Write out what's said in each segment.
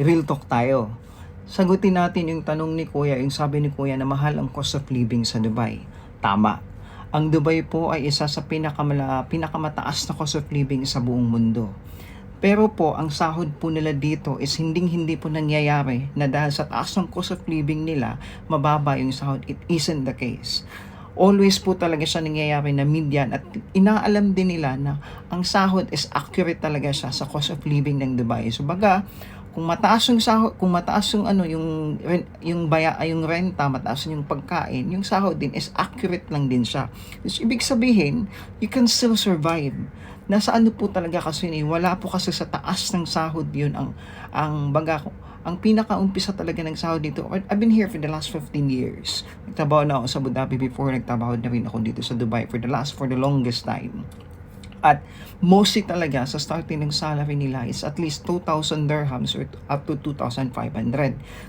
real talk tayo. Sagutin natin yung tanong ni Kuya, yung sabi ni Kuya na mahal ang cost of living sa Dubai. Tama. Ang Dubai po ay isa sa pinakamala, pinakamataas na cost of living sa buong mundo. Pero po, ang sahod po nila dito is hindi hindi po nangyayari na dahil sa taas ng cost of living nila, mababa yung sahod. It isn't the case. Always po talaga siya nangyayari na median at inaalam din nila na ang sahod is accurate talaga siya sa cost of living ng Dubai. So baga, kung mataas yung sahod, kung mataas yung ano yung yung baya ay yung renta, mataas yung pagkain, yung sahod din is accurate lang din siya. So, ibig sabihin, you can still survive. Nasa ano po talaga kasi ni wala po kasi sa taas ng sahod yun ang ang baga ang pinakaumpisa talaga ng sahod dito. I've been here for the last 15 years. Nagtrabaho na ako sa Abu Dhabi before, nagtrabaho na rin ako dito sa Dubai for the last for the longest time. At mostly talaga sa starting ng salary nila is at least 2,000 dirhams or up to 2,500.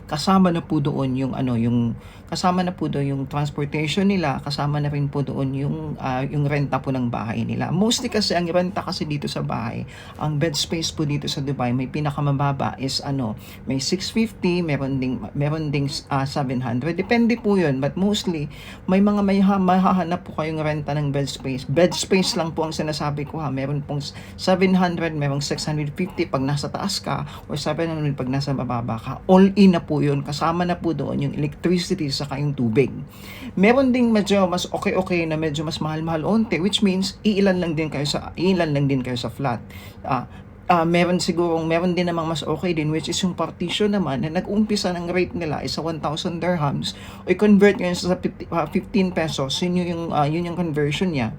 Kasama na po doon yung ano yung kasama na po doon yung transportation nila, kasama na rin po doon yung ah, yung renta po ng bahay nila. Mostly kasi ang renta kasi dito sa bahay, ang bed space po dito sa Dubai may pinakamababa is ano, may 650, meron ding meron ding ah, 700. Depende po 'yun, but mostly may mga may ha- mahahanap po kayong renta ng bed space. Bed space lang po ang sinasabi ko ha. Meron pong 700, merong 650 pag nasa taas ka or 700 pag nasa bababa ka. All in na po 'yun. Kasama na po doon yung electricity saka yung tubig. Meron ding medyo mas okay-okay na medyo mas mahal-mahal onte which means iilan lang din kayo sa iilan lang din kayo sa flat. Ah, ah, meron siguro, meron din namang mas okay din which is yung partition naman na nag-umpisa ng rate nila is sa 1,000 dirhams o i-convert ngayon sa 50, ah, 15 pesos yun yung, ah, yun yung conversion niya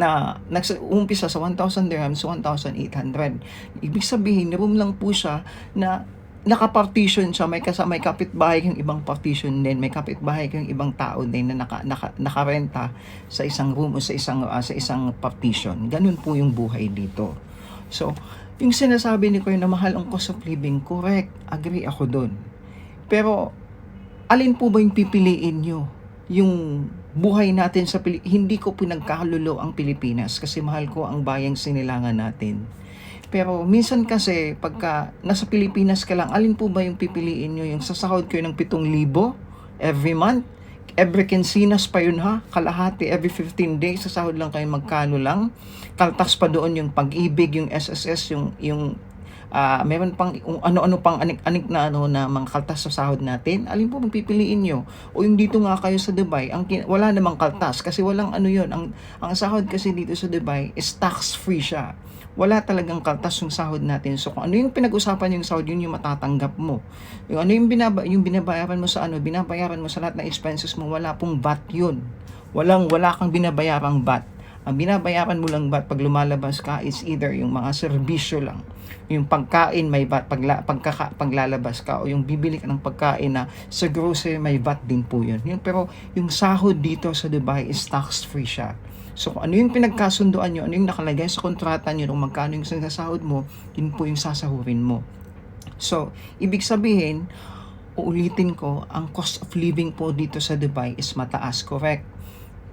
na nag-umpisa sa 1,000 dirhams sa 1,800. Ibig sabihin, room lang po siya na naka-partition siya, may kasama may kapitbahay yung ibang partition din, may kapitbahay yung ibang tao din na naka, naka, nakarenta sa isang room o sa isang ah, sa isang partition. Ganun po yung buhay dito. So, yung sinasabi ni Kuya na mahal ang cost of living, correct, agree ako doon. Pero, alin po ba yung pipiliin nyo? Yung buhay natin sa Pili- hindi ko pinagkalulo ang Pilipinas kasi mahal ko ang bayang sinilangan natin. Pero minsan kasi pagka nasa Pilipinas ka lang, alin po ba yung pipiliin nyo? Yung sasahod kayo ng 7,000 every month? Every quincenas pa yun ha? Kalahati, every 15 days, sasahod lang kayo magkano lang. Kaltas pa doon yung pag-ibig, yung SSS, yung, yung ah meron pang kung ano-ano pang anik-anik na ano na mga kaltas sa sahod natin, alin po bang pipiliin nyo? O yung dito nga kayo sa Dubai, ang wala namang kaltas kasi walang ano yon ang ang sahod kasi dito sa Dubai is tax free siya. Wala talagang kaltas yung sahod natin. So kung ano yung pinag-usapan yung sahod, yun yung matatanggap mo. Yung ano yung binaba yung binabayaran mo sa ano, binabayaran mo sa lahat ng expenses mo, wala pong VAT yun. Walang wala kang binabayarang VAT. Ang binabayaran mo lang VAT pag lumalabas ka is either yung mga serbisyo lang. Yung pagkain may VAT pagla, pagkaka, paglalabas ka o yung bibili ka ng pagkain na sa grocery may VAT din po yun. yun. Pero yung sahod dito sa Dubai is tax free siya. So kung ano yung pinagkasunduan nyo, ano yung nakalagay sa kontrata nyo, kung magkano yung sinasahod mo, yun po yung sasahurin mo. So, ibig sabihin, uulitin ko, ang cost of living po dito sa Dubai is mataas, correct?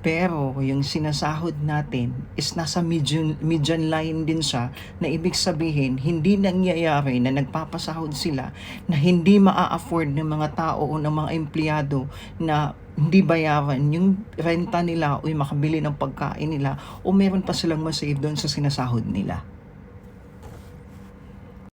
Pero yung sinasahod natin is nasa median, median line din siya na ibig sabihin hindi nangyayari na nagpapasahod sila na hindi maa-afford ng mga tao o ng mga empleyado na hindi bayaran yung renta nila o yung makabili ng pagkain nila o meron pa silang masave doon sa sinasahod nila.